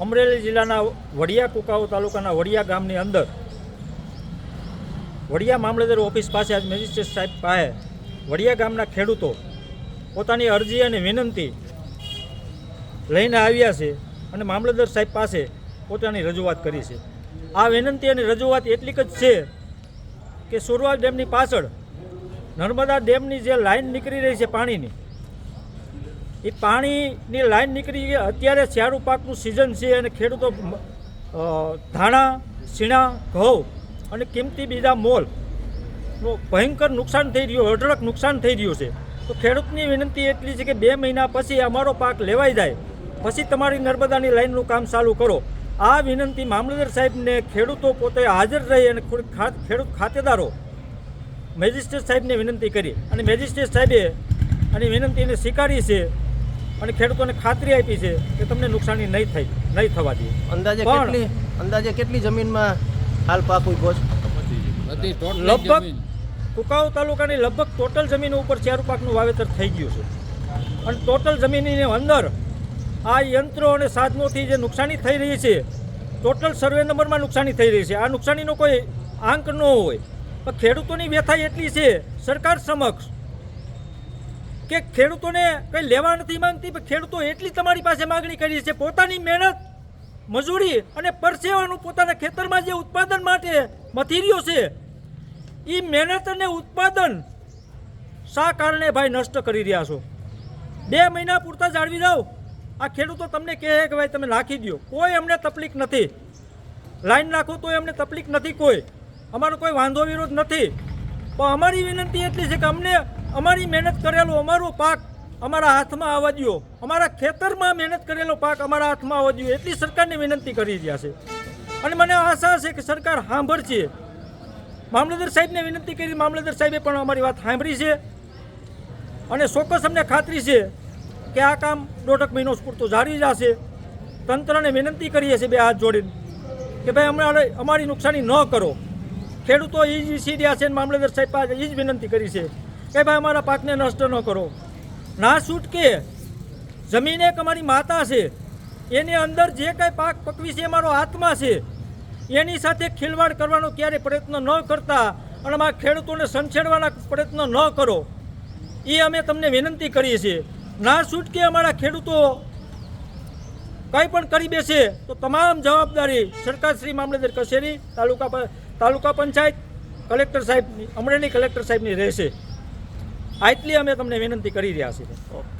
અમરેલી જિલ્લાના વડિયા કુકાઓ તાલુકાના વડિયા ગામની અંદર વડિયા મામલતદાર ઓફિસ પાસે આજ મેજિસ્ટ્રેટ સાહેબ પાસે વડિયા ગામના ખેડૂતો પોતાની અરજી અને વિનંતી લઈને આવ્યા છે અને મામલતદાર સાહેબ પાસે પોતાની રજૂઆત કરી છે. આ વિનંતી અને રજૂઆત એટલી જ છે કે સુરવા ડેમની પાછળ નર્મદા ડેમની જે લાઈન નીકળી રહી છે પાણીની એ પાણીની લાઈન નીકળી ગઈ. અત્યારે શિયાળુ પાકનું સિઝન છે અને ખેડૂતો ધાણા, સીણા, ઘઉં અને કિંમતી બીજા મોલનું ભયંકર નુકસાન થઈ રહ્યું, અઢળક નુકસાન થઈ રહ્યું છે. તો ખેડૂતની વિનંતી એટલી છે કે બે મહિના પછી અમારો પાક લેવાઈ જાય. પછી તમારી નર્મદાની લાઈનનું કામ ચાલુ કરો. આ વિનંતી મામલતદાર સાહેબને ખેડૂતો પોતે હાજર રહી અને ખેડૂત ખાતેદારો મેજિસ્ટ્રેટ સાહેબને વિનંતી કરી. અને મેજિસ્ટ્રેટ સાહેબે આની વિનંતીને સ્વીકારી છે. અને ખેડૂતોને ખાતરી આપી છે કે તમને નુકસાની નહીં થઈ નહીં થવા દે. અંદાજે કેટલી અંદાજે કેટલી જમીનમાં હાલ પાક ઊભો છે? લગભગ જમીન તાલુકાની લગભગ ટોટલ જમીન ઉપર ચારું પાકનું વાવેતર થઈ ગયું છે. અને ટોટલ જમીનની અંદર આ યંત્રો અને સાધનોથી જે નુકસાની થઈ રહી છે ટોટલ સર્વે નંબરમાં નુકસાની થઈ રહી છે. આ નુકસાનીનો કોઈ આંક ન હોય. પણ ખેડૂતોની વ્યથા એટલી છે સરકાર સમક્ષ કે ખેડૂતોને કંઈ લેવા નથી માંગતી, પણ ખેડૂતો એટલી તમારી પાસે માગણી કરી છે. પોતાની મહેનત, મજૂરી અને પરસેવાનું પોતાના ખેતરમાં જે ઉત્પાદન માટે મથીરિયો છે એ મહેનત અને ઉત્પાદન શા કારણે ભાઈ નષ્ટ કરી રહ્યા છો? બે મહિના પૂરતા જાળવી રહો આ ખેડૂતો તમને કહે કે ભાઈ તમે નાખી દો કોઈ અમને તકલીફ નથી. લાઈન નાખો તો અમને તકલીફ નથી કોઈ. અમારો કોઈ વાંધો વિરોધ નથી. પણ અમારી વિનંતી એટલી છે કે અમને અમારી મહેનત કરેલો અમારો પાક અમારા હાથમાં આવવા દો અમારા ખેતરમાં મહેનત કરેલો પાક અમારા હાથમાં આવવા દો એટલી સરકારને વિનંતી કરી રહ્યા છે. અને મને આશા છે કે સરકાર સાંભળશે. મામલતદાર સાહેબને વિનંતી કરી, મામલતદાર સાહેબે પણ અમારી વાત સાંભળી છે. અને ચોક્કસ અમને ખાતરી છે કે આ કામ દોઢક મહિનો પૂરતું જારી જશે. તંત્રને વિનંતી કરીએ છીએ બે હાથ જોડીને કે ભાઈ અમારે અમારી નુકસાની ન કરો. ખેડૂતો એ જ સીડ્યા છે અને મામલતદાર સાહેબ પાસે એ જ વિનંતી કરી છે. કે ભાઈ, અમારા પાકને નષ્ટ ન કરો. ના છૂટકે જમીન એક અમારી માતા છે. એની અંદર જે કાંઈ પાક પકવી છે અમારો આત્મા છે. એની સાથે ખીલવાડ કરવાનો ક્યારે પ્રયત્ન ન કરતા અને અમારા ખેડૂતોને સંછેડવાના પ્રયત્ન ન કરો. એ અમે તમને વિનંતી કરીએ છીએ. ના છૂટકે અમારા ખેડૂતો કંઈ પણ કરી બેસે તો તમામ જવાબદારી સરકાર શ્રી મામલતદાર કચેરી, તાલુકા તાલુકા પંચાયત, કલેક્ટર સાહેબની, અમરેલી કલેક્ટર સાહેબની રહેશે. આટલી અમે તમને વિનંતી કરી રહ્યા છીએ.